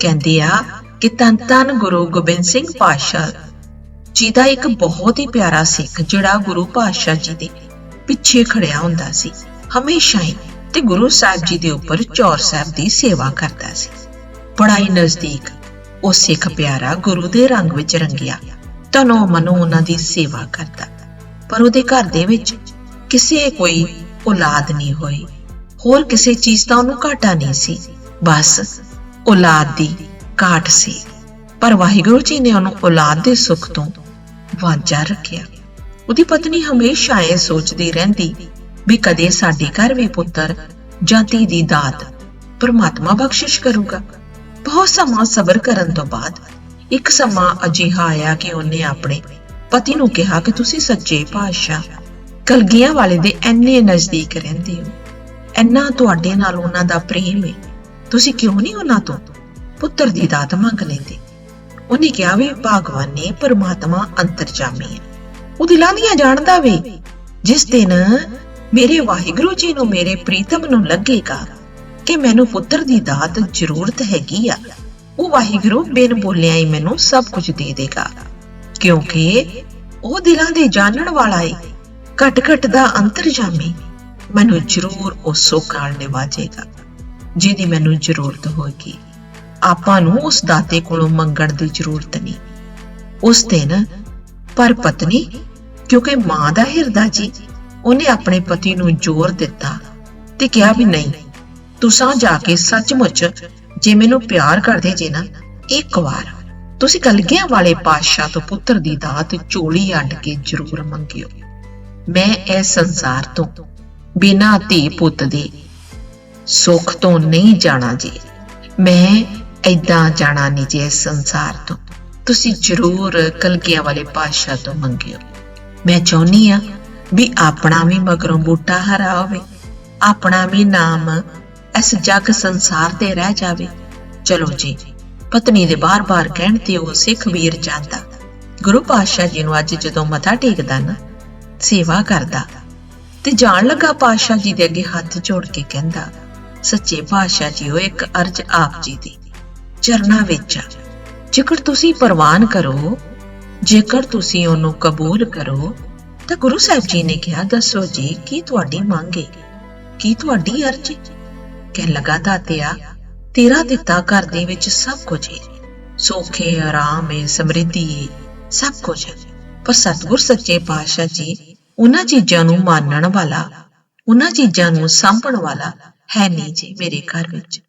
ਕਹਿੰਦੇ ਆ ਕਿ ਧੰਨ ਧੰਨ ਗੁਰੂ ਗੋਬਿੰਦ ਸਿੰਘ ਪਾਤਸ਼ਾਹ ਜੀ ਦਾ ਇੱਕ ਬਹੁਤ ਹੀ ਪਿਆਰਾ ਸਿੱਖ, ਜਿਹੜਾ ਗੁਰੂ ਪਾਤਸ਼ਾਹ ਜੀ ਦੇ ਪਿੱਛੇ ਖੜਿਆ ਹੁੰਦਾ ਸੀ, ਹਮੇਸ਼ਾ ਹੀ ਤੇ ਗੁਰੂ ਸਾਹਿਬ ਜੀ ਦੇ ਉੱਪਰ ਚੌਰ ਸਾਹਿਬ ਦੀ ਸੇਵਾ ਕਰਦਾ ਸੀ। ਬੜਾ ਹੀ ਨਜ਼ਦੀਕ ਉਹ ਸਿੱਖ ਪਿਆਰਾ ਗੁਰੂ ਦੇ ਰੰਗ ਵਿੱਚ ਰੰਗਿਆ, ਤਨੋ ਮਨੋ ਉਹਨਾਂ ਦੀ ਸੇਵਾ ਕਰਦਾ। ਪਰ ਉਹਦੇ ਘਰ ਦੇ ਵਿੱਚ ਕਿਸੇ ਕੋਈ ਔਲਾਦ ਨਹੀਂ ਹੋਈ, ਹੋਰ ਕਿਸੇ ਚੀਜ਼ ਦਾ ਉਹਨੂੰ ਘਾਟਾ ਨਹੀਂ ਸੀ। ਬਸ ਔਲਾਦ ਦੀ ਘਾਟ ਸੀ। ਪਰ ਵਾਹਿਗੁਰੂ ਜੀ ਨੇ ਉਹਨੂੰ ਔਲਾਦ ਦੇ ਸੁੱਖ ਤੋਂ ਵਾਂਝਾ ਰੱਖਿਆ। ਉਹਦੀ ਪਤਨੀ ਹਮੇਸ਼ਾ ਇਹ ਸੋਚਦੀ ਰਹਿੰਦੀ ਵੀ ਕਦੇ ਸਾਡੇ ਘਰ ਵੀ ਪੁੱਤਰ ਜਾਂ ਧੀ ਦੀ ਦਾਤ ਪਰਮਾਤਮਾ ਬਖਸ਼ਿਸ਼ ਕਰੂਗਾ। ਬਹੁਤ ਸਮਾਂ ਸਬਰ ਕਰਨ ਤੋਂ ਬਾਅਦ ਇੱਕ ਸਮਾਂ ਅਜਿਹਾ ਆਇਆ ਕਿ ਉਹਨੇ ਆਪਣੇ ਪਤੀ ਨੂੰ ਕਿਹਾ ਕਿ ਤੁਸੀਂ ਸੱਚੇ ਪਾਤਸ਼ਾਹ ਕਲਗੀਆਂ ਵਾਲੇ ਦੇ ਐਨੇ ਨਜ਼ਦੀਕ ਰਹਿੰਦੇ ਹੋ। ਐਨਾ ਤੁਹਾਡੇ ਨਾਲ ਉਹਨਾਂ ਦਾ ਪ੍ਰੇਮ ਹੈ ਤੁਸੀਂ ਕਿਉਂ ਨਹੀਂ ਉਹਨਾਂ ਤੋਂ? ਪੁੱਤਰ ਦੀ ਦਾਤ ਮੰਗ ਲੈਂਦੇ। ਉਹਨੇ ਕਿਹਾ, ਵੀ ਭਗਵਾਨ ਨੇ ਪਰਮਾਤਮਾ ਅੰਤਰਜਾਮੀ ਹੈ। ਉਹ ਦਿਲਾਂ ਦੀਆਂ ਜਾਣਦਾ ਵੇ। ਜਿਸ ਦਿਨ ਮੇਰੇ ਵਾਹਿਗੁਰੂ ਜੀ ਨੂੰ ਮੇਰੇ ਪ੍ਰੀਤਮ ਨੂੰ ਲੱਗੇਗਾ ਕਿ ਮੈਨੂੰ ਪੁੱਤਰ ਦੀ ਦਾਤ ਜ਼ਰੂਰਤ ਹੈਗੀ ਆ, ਉਹ ਵਾਹਿਗੁਰੂ ਬਿਨ ਬੋਲਿਆ ਹੀ ਮੈਨੂੰ ਸਭ ਕੁਝ ਦੇ ਦੇਗਾ। ਕਿਉਂਕਿ ਉਹ ਦਿਲਾਂ ਦੇ ਜਾਣਨ ਵਾਲਾ ਏ। ਘਟ ਘਟ ਦਾ ਅੰਤਰਜਾਮੀ ਮੈਨੂੰ ਜ਼ਰੂਰ ਉਹ ਸੁੱਖ ਨਾਲ ਨਿਵਾਜੇਗਾ। ਜਿਹਦੀ ਮੈਨੂੰ ਜ਼ਰੂਰਤ ਹੋਏਗੀ। ਆਪਾਂ ਨੂੰ ਉਸ ਦਾਤੇ ਕੋਲੋਂ ਮੰਗਣ ਦੀ ਜ਼ਰੂਰਤ ਨਹੀਂ। ਉਸ ਦਿਨ ਪਰ ਪਤਨੀ, ਕਿਉਂਕਿ ਮਾਂ ਦਾ ਹਿਰਦਾ ਜੀ, ਉਹਨੇ ਆਪਣੇ ਪਤੀ ਨੂੰ ਜ਼ੋਰ ਦਿੱਤਾ ਤੇ ਕਿਹਾ ਵੀ ਨਹੀਂ, ਤੁਸਾਂ ਜਾ ਕੇ ਸੱਚਮੁੱਚ ਜੇ ਮੈਨੂੰ ਪਿਆਰ ਕਰਦੇ ਜੇ ਨਾ, ਇੱਕ ਵਾਰ ਤੁਸੀਂ ਕਲਗਿਆਂ ਵਾਲੇ ਪਾਤਸ਼ਾਹ ਤੋਂ ਪੁੱਤਰ ਦੀ ਦਾਤ ਚੋਲੀ ਅੱਡ ਕੇ ਜ਼ਰੂਰ ਮੰਗਿਓ। ਮੈਂ ਇਹ ਸੰਸਾਰ ਤੋਂ ਬਿਨਾਂ ਧੀ ਪੁੱਤ ਦੇ ਸੁੱਖ ਤੋਂ ਨਹੀਂ ਜਾਣਾ ਜੀ। ਮੈਂ ਐਦਾਂ ਜਾਣਾ ਨਹੀਂ ਜੇ ਸੰਸਾਰ ਤੋਂ। ਤੁਸੀਂ ਜ਼ਰੂਰ ਕਲਗੀਆਂ ਵਾਲੇ ਪਾਤਸ਼ਾਹ ਤੋਂ ਮੰਗਿਓ। ਮੈਂ ਚਾਹੁੰਨੀ ਆ ਵੀ ਆਪਣਾ ਵੀ ਮਗਰੋਂ ਬੂਟਾ ਹਰਾ ਹੋਵੇ। ਆਪਣਾ ਵੀ ਨਾਮ ਇਸ ਜੱਗ ਸੰਸਾਰ ਤੇ ਰਹਿ ਜਾਵੇ। ਚਲੋ ਜੀ, ਪਤਨੀ ਦੇ ਬਾਰ-ਬਾਰ ਕਹਿਣ ਤੇ ਉਹ ਸਿੱਖ ਵੀਰ ਜਾਂਦਾ। ਗੁਰੂ ਪਾਤਸ਼ਾਹ ਜੀ ਨੂੰ ਅੱਜ ਜਦੋਂ ਮੱਥਾ ਟੇਕਦਾ ਨਾ, ਸੇਵਾ ਕਰਦਾ। ਤੇ ਜਾਣ ਲੱਗਾ ਪਾਤਸ਼ਾਹ ਜੀ ਦੇ ਅੱਗੇ ਹੱਥ ਜੋੜ ਕੇ ਕਹਿੰਦਾ ਸੱਚੇ ਪਾਤਸ਼ਾਹ ਜੀ ਉਹ ਇੱਕ ਅਰਜ ਆਪ ਜੀ ਦੀ। ਚਰਨਾਂ ਵਿੱਚ ਜੇਕਰ ਤੁਸੀਂ ਪ੍ਰਵਾਨ ਕਰੋ, ਜੇਕਰ ਤੁਸੀਂ ਉਹਨੂੰ ਕਬੂਲ ਕਰੋ, ਤਾਂ ਗੁਰੂ ਸਾਹਿਬ ਜੀ ਨੇ ਕਿਹਾ, ਦੱਸੋ ਜੀ, ਕੀ ਤੁਹਾਡੀ ਮੰਗ ਹੈ ਕੀ ਤੁਹਾਡੀ ਅਰਜ਼ ਹੈ ਕਹਿਣ ਲੱਗਾ ਤੇਰਾ ਦਿੱਤਾ ਘਰ ਦੇ ਵਿੱਚ ਸਭ ਕੁਝ ਹੈ ਸੋਖੇ, ਆਰਾਮ ਹੈ ਸਮਰਿੱਧੀ ਹੈ ਸਭ ਕੁਝ ਹੈ ਪਰ ਸਤਿਗੁਰ ਸੱਚੇ ਪਾਤਸ਼ਾਹ ਜੀ, ਉਹਨਾਂ ਚੀਜ਼ਾਂ ਨੂੰ ਮਾਨਣ ਵਾਲਾ, ਉਹਨਾਂ ਚੀਜ਼ਾਂ ਨੂੰ ਸਾਂਭਣ ਵਾਲਾ ਹੈ ਨਹੀਂ ਜੀ ਮੇਰੇ ਘਰ ਵਿੱਚ।